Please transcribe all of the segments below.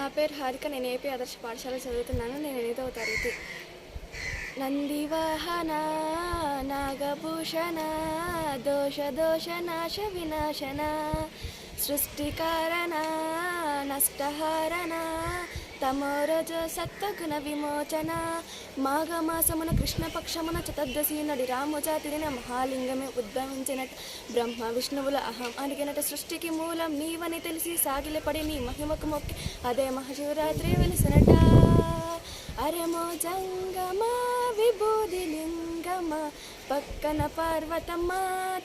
నా పేరు హారిక నేను ఏపీ ఆదర్శ పాఠశాల చదువుతున్నాను నేను ఎనిమిదవ తరగతి. నందివాహన నాగభూషణ దోష దోష నాశ వినాశన సృష్టికారణ నష్టహారణ తమోరజ సత్వగుణ విమోచన. మాఘమాసమున కృష్ణపక్షమున చతుర్దశి నడి రామజాతిరిన మహాలింగమే ఉద్భవించినట్టు బ్రహ్మ విష్ణువుల అహం అడిగినట్టు సృష్టికి మూలం నీవని తెలిసి సాగిలపడి నీ మహిమకు మొక్కి అదే మహాశివరాత్రి వెలిసినట. అరమో జంగమా విభూది లింగమ పక్కన పార్వతమ్మ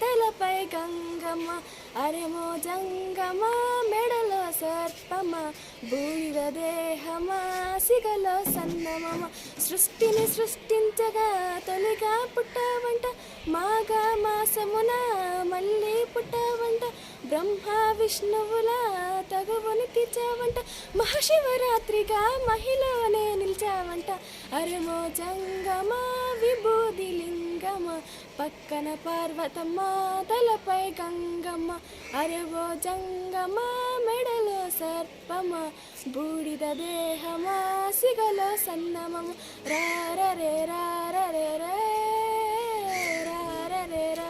తలప గంగమ్మ అరెమో జంగమ్మ మెడలో సర్పమ బూడిద దేహమా సిగలో సన్నమమ సృష్టిని సృష్టించగా తొలిగా పుట్టవంట మాగా మాసమున మళ్ళీ పుట్టావంట బ్రహ్మ విష్ణువుల తగువుని తీర్చావంట మహాశివరాత్రిగా మహిళనే నిలిచావంట. అరమో జంగమా విభూది లింగమ పక్కన పార్వతమ్మ తలపై గంగమ్మ. అరవో జంగమ మెడలో సర్పమ బూడిద దేహమా సిగలో సన్నమమ. రారరే రారరే రే రారరే రా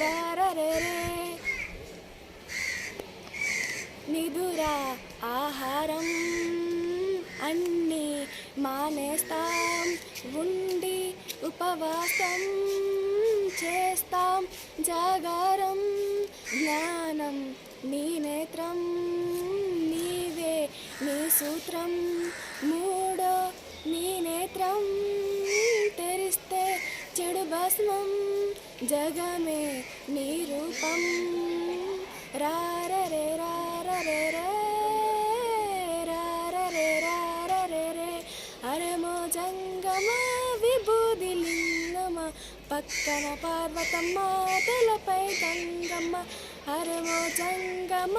రారరే రే నిదురా ఆహారం అన్నీ మానేస్తాం ఉండి ఉపవాసం చేస్తాం. జాగారం జ్ఞానం నీ నేత్రం నీవే నీ సూత్రం. మూడో నీ నేత్రం తెరిస్తే చెడు భస్మం జగమే నీ రూపం. రారరే రా జంగమ విభూది లింగమ? పక్కన పార్వతమ్మ తెలపై గంగమ్మ హరమో జంగమ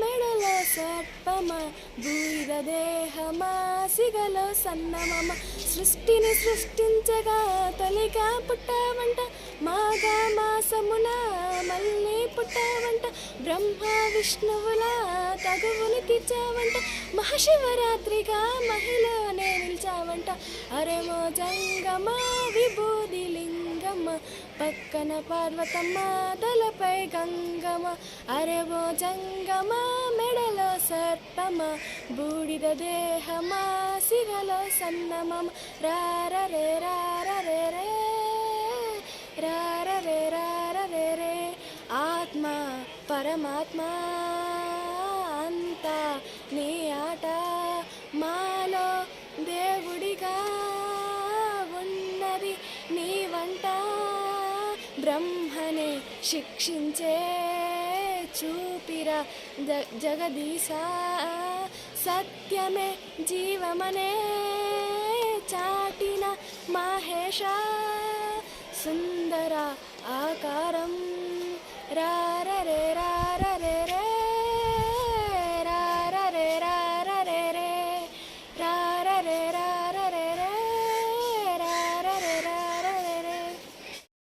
మెడ సర్పమ బూడిద దేహమ సిగలో సన్నమమ. సృష్టిని సృష్టించగా తొలిగా పుట్టావంట. మాగా మాసమున మళ్ళీ పుట్టావంట. బ్రహ్మ విష్ణువుల తగువుని తీర్చావంట. మహాశివరాత్రిగా మహిళనే నిలిచావంట. అరేమో జంగమా విభూది గంగమ్మ పక్కన పార్వతమ్మ తలపై గంగమ్మ అరవో జంగమ మెడలో సర్పమ బూడిద దేహమ సిగలో సన్నమమ రారరే రారరే రే రారరే రారరే రే. ఆత్మ పరమాత్మ అంతా నీ ఆట మాలో దేవుడిగా నీ వంట బ్రహ్మని శిక్షించే చూపిరా జ జగదీశ. సత్యమే జీవమనే చాటిన మహేష. సుందర ఆకా